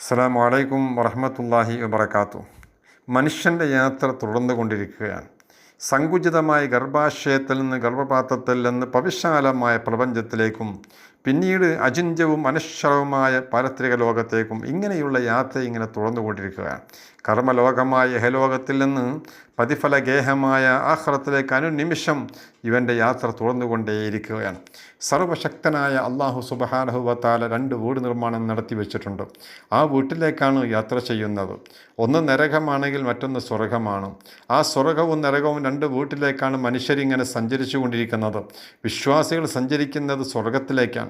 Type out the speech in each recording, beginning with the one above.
അസ്സാം വലൈക്കും വറഹമത്തല്ലാഹി വബർക്കാത്തു മനുഷ്യന്റെ യാത്ര തുടർന്നു കൊണ്ടിരിക്കുകയാണ് സങ്കുചിതമായ ഗർഭാശയത്തിൽ നിന്ന് ഗർഭപാത്രത്തിൽ നിന്ന് പവിശാലമായ പ്രപഞ്ചത്തിലേക്കും പിന്നീട് അചിന്ത്യവും അനശ്വരവുമായ പാരത്രിക ലോകത്തേക്കും ഇങ്ങനെയുള്ള യാത്ര ഇങ്ങനെ തുറന്നുകൊണ്ടിരിക്കുകയാണ്. കർമ്മലോകമായ ഹലോകത്തിൽ നിന്ന് പ്രതിഫലഗേഹമായ ആഹ്റത്തിലേക്ക് അനുനിമിഷം ഇവന്റെ യാത്ര തുറന്നുകൊണ്ടേയിരിക്കുകയാണ്. സർവശക്തനായ അള്ളാഹു സുബഹാനഹുവത്താല രണ്ട് വീട് നിർമ്മാണം നടത്തി വെച്ചിട്ടുണ്ട്. ആ വീട്ടിലേക്കാണ് യാത്ര ചെയ്യുന്നത്. ഒന്ന് നരകമാണെങ്കിൽ മറ്റൊന്ന് സ്വർഗമാണ്. ആ സ്വർഗവും നരകവും രണ്ട് വീട്ടിലേക്കാണ് മനുഷ്യരിങ്ങനെ സഞ്ചരിച്ചു കൊണ്ടിരിക്കുന്നത് വിശ്വാസികൾ സഞ്ചരിക്കുന്നത് സ്വർഗത്തിലേക്കാണ്.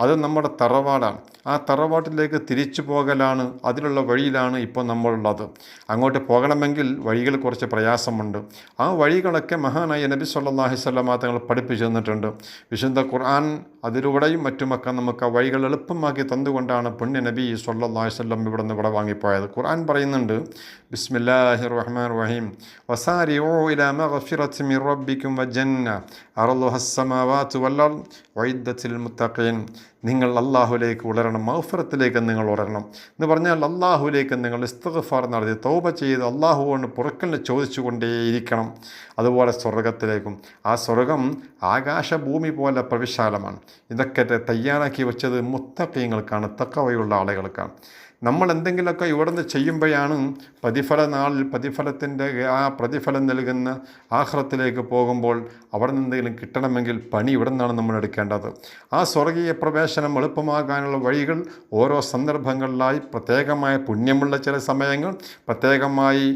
അത് നമ്മുടെ തറവാടാണ്. ആ തറവാട്ടിലേക്ക് തിരിച്ചു പോകലാണ് അതിലുള്ള വഴിയിലാണ് ഇപ്പോൾ നമ്മളുള്ളത്. അങ്ങോട്ട് പോകണമെങ്കിൽ വഴികൾ കുറച്ച് പ്രയാസമുണ്ട്. ആ വഴികളൊക്കെ മഹാനായ നബി സല്ലാഹി സ്വല്ലാ തങ്ങൾ പഠിപ്പിച്ചു തന്നിട്ടുണ്ട്. വിശുദ്ധ ഖുർആൻ അതിലൂടെയും മറ്റുമൊക്കെ നമുക്ക് ആ വഴികൾ എളുപ്പമാക്കി തന്നുകൊണ്ടാണ് പുണ്യ നബി സല്ലാഹി സ്വല്ലം ഇവിടെ നിന്ന് ഇവിടെ വാങ്ങിപ്പോയത്. ഖുർആൻ പറയുന്നുണ്ട് ബിസ്മില്ലാഹി റഹ്മാൻ റഹീം വസാരി ഇലാ മഗ്ഫിറത്തി മിർ റബ്ബിക്കും മുത്തഖീൻ. നിങ്ങൾ അള്ളാഹുലേക്ക് ഉളരണം മൗഫറത്തിലേക്ക് നിങ്ങൾ ഉളരണം എന്ന് പറഞ്ഞാൽ അള്ളാഹുലേക്ക് നിങ്ങൾ ഇസ്തഫാർ നടത്തി തൗബ ചെയ്ത് അള്ളാഹുകൊണ്ട് പുറക്കലിനെ ചോദിച്ചുകൊണ്ടേയിരിക്കണം. അതുപോലെ സ്വർഗത്തിലേക്കും ആ സ്വർഗം ആകാശഭൂമി പോലെ പ്രവിശാലമാണ്. ഇതൊക്കെ തയ്യാറാക്കി വെച്ചത് മുത്തക്കീങ്ങൾക്കാണ് തക്കവയുള്ള ആളുകൾക്കാണ്. നമ്മൾ എന്തെങ്കിലുമൊക്കെ ഇവിടുന്ന് ചെയ്യുമ്പോഴാണ് പ്രതിഫല നാളിൽ പ്രതിഫലത്തിന്റെ ആ പ്രതിഫലം നൽകുന്ന ആഹ്റത്തിലേക്ക് പോകുമ്പോൾ അവിടെ എന്തെങ്കിലും കിട്ടണമെങ്കിൽ പണി ഇവിടെ നിന്നാണ് നമ്മൾ എടുക്കേണ്ടത്. ആ സ്വർഗീയ പ്രവേശനം എളുപ്പമാകാനുള്ള വഴികൾ ഓരോ സന്ദർഭങ്ങളിലായി പ്രത്യേകമായ പുണ്യമുള്ള ചില സമയങ്ങൾ പ്രത്യേകമായി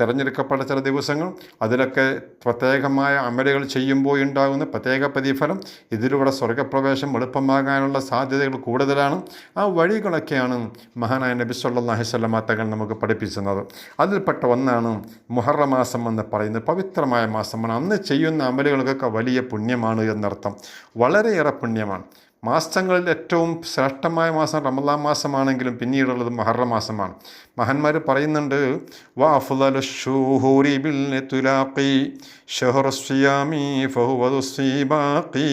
തിരഞ്ഞെടുക്കപ്പെട്ട ചില ദിവസങ്ങൾ അതിലൊക്കെ പ്രത്യേകമായ അമലുകൾ ചെയ്യുമ്പോൾ ഉണ്ടാകുന്ന പ്രത്യേക പ്രതിഫലം ഇതിലൂടെ സ്വർഗപ്രവേശം എളുപ്പമാകാനുള്ള സാധ്യതകൾ കൂടുതലാണ്. ആ വഴികളൊക്കെയാണ് മഹാനായ നബി സല്ലാഹി സ്വല്ലമ തങ്ങൾ നമുക്ക് പഠിപ്പിക്കുന്നത് അതിൽപ്പെട്ട ഒന്നാണ് മുഹറ മാസം എന്ന് പറയുന്നത് പവിത്രമായ മാസമാണ് അന്ന് ചെയ്യുന്ന അമലുകൾക്കൊക്കെ വലിയ പുണ്യമാണ് എന്നർത്ഥം വളരെയേറെ പുണ്യമാണ് മാസങ്ങളിൽ ഏറ്റവും ശ്രേഷ്ഠമായ മാസം റമദാൻ മാസമാണെങ്കിലും പിന്നീടുള്ളത് മഹറ മാസമാണ് മഹാന്മാർ പറയുന്നുണ്ട് വാഫുദൂരി ബിൽ തുലാഖി ഷഹറുസ്യാമി ഫഹുവദുസീബാഖി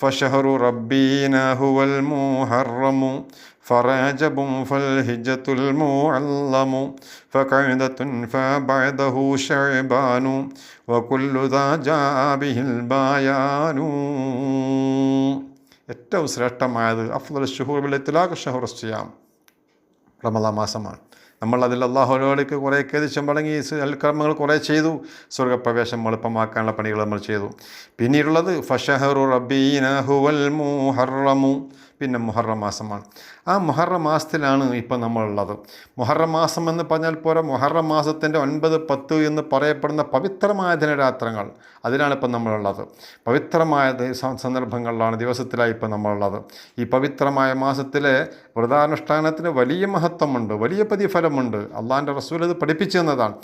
فشهر ربنا هو المحرم فرجب فالهجة المعلم فقعدة فبعده شعبان وكل ذا جاء به البيان ഏറ്റവും ശ്രേഷ്ഠമായത് അഫ്ദൽ ഷുഹൂർ ബിൽ ഇത്ലാഖ് ഷഹുർ സിയാം റമദാ മാസമാണ് നമ്മൾ അതിൽ അള്ളാഹുലോടേക്ക് കുറേ കേദിച്ചും മടങ്ങി സൽക്കർമ്മങ്ങൾ കുറേ ചെയ്തു സ്വർഗപ്രവേശം എളുപ്പമാക്കാനുള്ള പണികൾ നമ്മൾ ചെയ്തു പിന്നീടുള്ളത് ഫഷഹറു റബീന ഹുവൽ മുഹറമു പിന്നെ മുഹറം മാസമാണ്. ആ മുഹറം മാസത്തിലാണ് ഇപ്പം നമ്മളുള്ളത്. മുഹറം മാസം എന്ന് പറഞ്ഞാൽ പോരാ മുഹറം മാസത്തിന്റെ ഒൻപത് പത്ത് എന്ന് പറയപ്പെടുന്ന പവിത്രമായ ദിനരാത്രങ്ങൾ അതിലാണ് ഇപ്പം നമ്മളുള്ളത്. പവിത്രമായ സന്ദർഭങ്ങളിലാണ് ദിവസത്തിലായി ഇപ്പം നമ്മളുള്ളത്. ഈ പവിത്രമായ മാസത്തിലെ വ്രതാനുഷ്ഠാനത്തിന് വലിയ മഹത്വമുണ്ട് വലിയ പ്രതിഫലമുണ്ട്. അള്ളാഹാന്റെ റസൂൽ അത് പഠിപ്പിച്ചു തന്നതാണ്.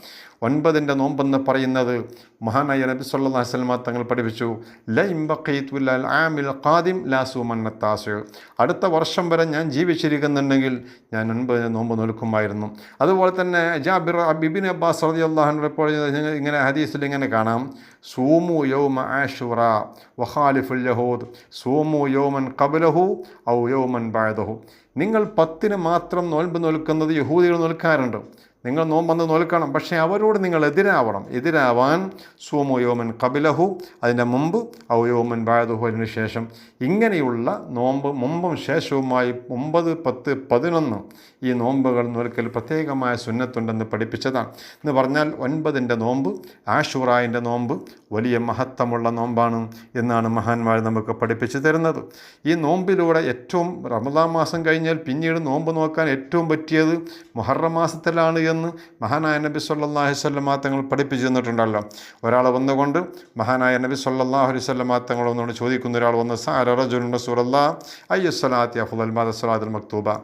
ഒൻപതിന്റെ നോമ്പെന്ന് പറയുന്നത് മഹാനായ നബി സല്ലാ വസ്ലമ തങ്ങൾ പഠിപ്പിച്ചു. ല ഇംബഖീത്തുൽ ആമിൽ ഖാദിം ലാസു മന്നത്താസ് അടുത്ത വർഷം വരെ ഞാൻ ജീവിച്ചിരിക്കുന്നുണ്ടെങ്കിൽ ഞാൻ ഒൻപതിന് നോമ്പ് നോൽക്കുമായിരുന്നു. അതുപോലെ തന്നെ ജാബിർ ബിബിൻ അബ്ബാസ് റതി അള്ളാഹു റിപ്പോർട്ട് ഇങ്ങനെ ഹദീസിൽ ഇങ്ങനെ കാണാം. സൂമു യൗമ ആഷുറ വഖാലിഫുൽ യഹൂദ്. സൂമു യൗമൻ കബലഹു ഔ യൗമൻ ബായദഹു നിങ്ങൾ പത്തിന് മാത്രം നോൽമ്പ് നോൽക്കുന്നത് യഹൂദികൾ നോൽക്കാറുണ്ട്. നിങ്ങൾ നോമ്പന്ന് നോൽക്കണം. പക്ഷേ അവരോട് നിങ്ങൾ എതിരാവണം. എതിരാവാൻ സോമോയോമൻ കപിലഹു അതിന്റെ മുമ്പ് ഔയോമൻ ബായതുഹു അതിന് ശേഷം. ഇങ്ങനെയുള്ള നോമ്പ് മുമ്പും ശേഷവുമായി ഒമ്പത് പത്ത് പതിനൊന്ന് ഈ നോമ്പുകൾ നോൽക്കൽ പ്രത്യേകമായ സുന്നത്തുണ്ടെന്ന് പഠിപ്പിച്ചതാണ്. എന്ന് പറഞ്ഞാൽ ഒൻപതിന്റെ നോമ്പ് ആഷുറായിന്റെ നോമ്പ് വലിയ മഹത്വമുള്ള നോമ്പാണ് എന്നാണ് മഹാന്മാർ നമുക്ക് പഠിപ്പിച്ചു തരുന്നത്. ഈ നോമ്പിലൂടെ ഏറ്റവും റമദാ മാസം കഴിഞ്ഞാൽ പിന്നീട് നോമ്പ് നോക്കാൻ ഏറ്റവും പറ്റിയത് മുഹറം മാസത്തിലാണ് എന്ന് മഹാനായ നബി സല്ലാഹു സ്വല്ലമാ തങ്ങൾ പഠിപ്പിച്ചു തന്നിട്ടുണ്ടല്ലോ. ഒരാൾ വന്നുകൊണ്ട് മഹാനായ നബി സല്ലാഹു അലൈഹി സ്വല്ലമാ തങ്ങൾ ഒന്നുകൊണ്ട് ചോദിക്കുന്ന. ഒരാൾ വന്ന് സാരജുൻ സുറല്ലാ അയ്യസ്വലാത്തി അഫുൽ മാദ സ്വലാത്തുൽ മക്തൂബ.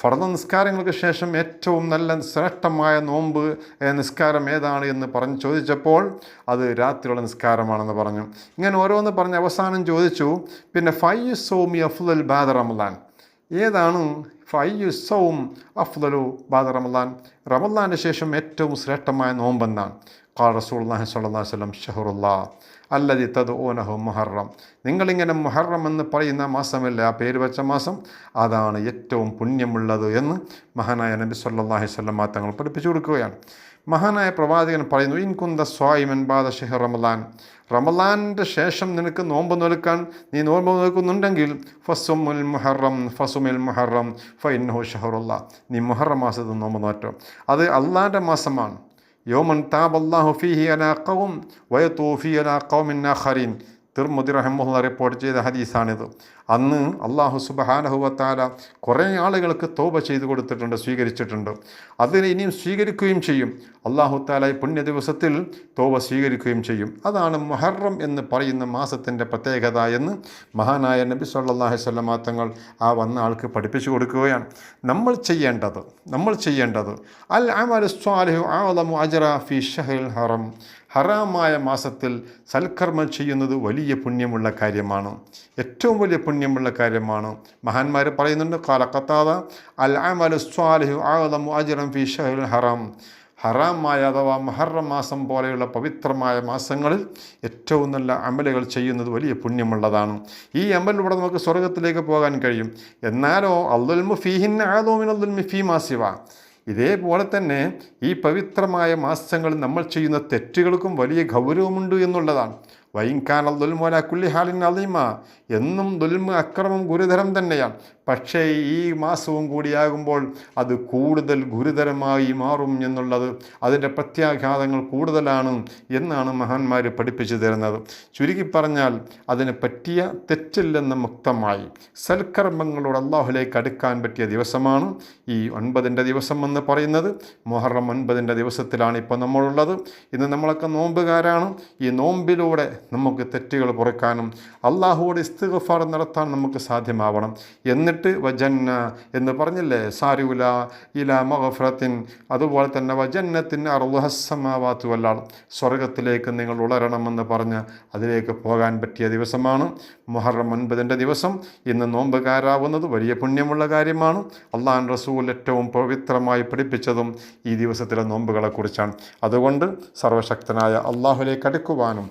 ഫർദ നിസ്കാരങ്ങൾക്ക് ശേഷം ഏറ്റവും നല്ല ശ്രേഷ്ഠമായ നോമ്പ് നിസ്കാരം ഏതാണ് എന്ന് പറഞ്ഞ് ചോദിച്ചപ്പോൾ അത് രാത്രിയുള്ള നിസ്കാരമാണെന്ന് പറഞ്ഞു. ഇങ്ങനെ ഓരോന്ന് പറഞ്ഞ് അവസാനം ചോദിച്ചു. പിന്നെ ഫൈ സോമി അഫുൽ ബാദ റമദാൻ. ഏതാണ്? ഫയ്യുസവും അഫ്ദലു ബാദ റമദാൻ. റമദാന്റെ ശേഷം ഏറ്റവും ശ്രേഷ്ഠമായ നോമ്പെന്നാണ് ഖാൽ റസൂള്ളാഹി സ്വല്ലല്ലാഹു അലൈഹി വസല്ലം ഷഹറുല്ലാ അല്ലതി തത് ഓനഹു മുഹറം. നിങ്ങളിങ്ങനെ മുഹറം എന്ന് പറയുന്ന മാസമല്ലേ ആ പേര് വെച്ച മാസം? അതാണ് ഏറ്റവും പുണ്യമുള്ളത് എന്ന് മഹാനായ നബി സല്ലാഹി വസല്ലം തങ്ങൾ പഠിപ്പിച്ചു കൊടുക്കുകയാണ്. മഹാനായ പ്രവാചകൻ പറയുന്നു ഇൻകുന്ത സ്വായിമൻ ബാദ ഷെഹർ റമലാൻ റമലാന്റെ ശേഷം നിനക്ക് നോമ്പ് നിൽക്കാൻ നീ നോമ്പ് നിൽക്കുന്നുണ്ടെങ്കിൽ ഫസുമുൽ മുഹറം ഫസുമിൽ മുഹറം ഫൈൻഹു ഷഹറുല്ല. നീ മുഹറം മാസത്തിൽ നോമ്പ് നോറ്റോ? അത് അള്ളാന്റെ മാസമാണ്. യോമൻ താബ് അള്ളാഹു ഫിഹി അലാ ഖൗം വയതൂഫി അലാ തിർമുദി റഹമുല്ല റിപ്പോർട്ട് ചെയ്ത ഹദീസാണിത്. അന്ന് അള്ളാഹു സുബഹാനഹുവത്താല കുറേ ആളുകൾക്ക് തോപ ചെയ്തു കൊടുത്തിട്ടുണ്ട് സ്വീകരിച്ചിട്ടുണ്ട്. അതിനെ ഇനിയും സ്വീകരിക്കുകയും ചെയ്യും. അള്ളാഹു താല ഈ പുണ്യ ദിവസത്തിൽ തോപ സ്വീകരിക്കുകയും ചെയ്യും. അതാണ് മുഹറം എന്ന് പറയുന്ന മാസത്തിന്റെ പ്രത്യേകത എന്ന് മഹാനായ നബി സല്ലാഹു സ്വല്ലമാങ്ങൾ ആ വന്ന ആൾക്ക് പഠിപ്പിച്ചു കൊടുക്കുകയാണ്. നമ്മൾ ചെയ്യേണ്ടത് നമ്മൾ ചെയ്യേണ്ടത് അൽ അമൽ സ്വാലിഹു ആലമു ഫി ഷഹൽ ഹറം. ഹറാമായ മാസത്തിൽ സൽക്കർമ്മം ചെയ്യുന്നത് വലിയ പുണ്യമുള്ള കാര്യമാണ്. ഏറ്റവും വലിയ പുണ്യമുള്ള കാര്യമാണ്. മഹാന്മാർ പറയുന്നുണ്ട് കാലക്കത്താത അൽ അമലു സ്വാലിഹു ഫി ഷഹൽ ഹറാം. ഹറാമായ അഥവാ മഹറം മാസം പോലെയുള്ള പവിത്രമായ മാസങ്ങളിൽ ഏറ്റവും നല്ല അമലുകൾ ചെയ്യുന്നത് വലിയ പുണ്യമുള്ളതാണ്. ഈ അമലിലൂടെ നമുക്ക് സ്വർഗത്തിലേക്ക് പോകാൻ കഴിയും. എന്നാലോ അല്ലുൽമു ഫീഹിൻ ആദോമിൻ ഫീ മാസിവ ഇതേപോലെ തന്നെ ഈ പവിത്രമായ മാസങ്ങളിൽ നമ്മൾ ചെയ്യുന്ന തെറ്റുകൾക്കും വലിയ ഗൗരവമുണ്ട് എന്നുള്ളതാണ്. വൈൻഖാൻ ദുൽമോല കുല്ലി ഹാലിൻ അലീമ എന്നും ദുൽമ അക്രമം ഗുരുതരം തന്നെയാണ്. പക്ഷേ ഈ മാസവും കൂടിയാകുമ്പോൾ അത് കൂടുതൽ ഗുരുതരമായി മാറും എന്നുള്ളത് അതിന്റെ പ്രത്യാഘാതങ്ങൾ കൂടുതലാണ് എന്നാണ് മഹാന്മാർ പഠിപ്പിച്ചു തരുന്നത്. ചുരുക്കി പറഞ്ഞാൽ അതിന് പറ്റിയ തെറ്റില്ലെന്ന് മുക്തമായി സൽക്കർമ്മങ്ങളോട് അള്ളാഹുലേക്ക് അടുക്കാൻ പറ്റിയ ദിവസമാണ് ഈ ഒൻപതിന്റെ ദിവസം എന്ന് പറയുന്നത്. മൊഹറം ഒൻപതിന്റെ ദിവസത്തിലാണ് ഇപ്പോൾ നമ്മളുള്ളത്. ഇന്ന് നമ്മളൊക്കെ നോമ്പുകാരാണ്. ഈ നോമ്പിലൂടെ നമുക്ക് തെറ്റുകൾ കുറയ്ക്കാനും അള്ളാഹുവോട് ഇസ്തിഗഫാർ നടത്താൻ നമുക്ക് സാധ്യമാവണം. എന്നിട്ട് വജന്ന എന്ന് പറഞ്ഞില്ലേ? സാരുല ഇല മഹഫ്രത്തിൻ അതുപോലെ തന്നെ വജന്നത്തിന് അറുഹസമാവാത്തു വല്ലാണ് സ്വർഗത്തിലേക്ക് നിങ്ങൾ ഉളരണമെന്ന് പറഞ്ഞ് അതിലേക്ക് പോകാൻ പറ്റിയ ദിവസമാണ് മുഹറം ഒൻപതിന്റെ ദിവസം. ഇന്ന് നോമ്പുകാരാവുന്നത് വലിയ പുണ്യമുള്ള കാര്യമാണ്. അള്ളാൻ റസൂൽ ഏറ്റവും പവിത്രമായി പഠിപ്പിച്ചതും ഈ ദിവസത്തിലെ നോമ്പുകളെക്കുറിച്ചാണ്. അതുകൊണ്ട് സർവശക്തനായ അള്ളാഹുലേക്ക് അടുക്കുവാനും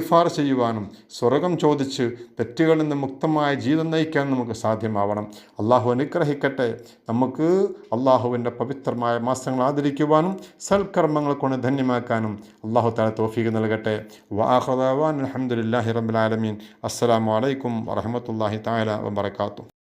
ഇസ്തീഫാർ ചെയ്യുവാനും സ്വർഗം ചോദിച്ച് തെറ്റുകളിൽ നിന്ന് മുക്തമായ ജീവിതം നയിക്കാൻ നമുക്ക് സാധ്യമാവണം. അള്ളാഹു അനുഗ്രഹിക്കട്ടെ. നമുക്ക് അള്ളാഹുവിന്റെ പവിത്രമായ മാസങ്ങൾ ആദരിക്കുവാനും സൽക്കർമ്മങ്ങൾ കൊണ്ട് ധന്യമാക്കാനും അള്ളാഹു താല തോഫീക്ക് നൽകട്ടെ. വാഹദാൻ അലഹമുല്ലാഹി റബുലാലമീൻ അസ്സലാമു അലൈക്കും വറഹമത്തല്ലാഹി താല വബർക്കാത്തു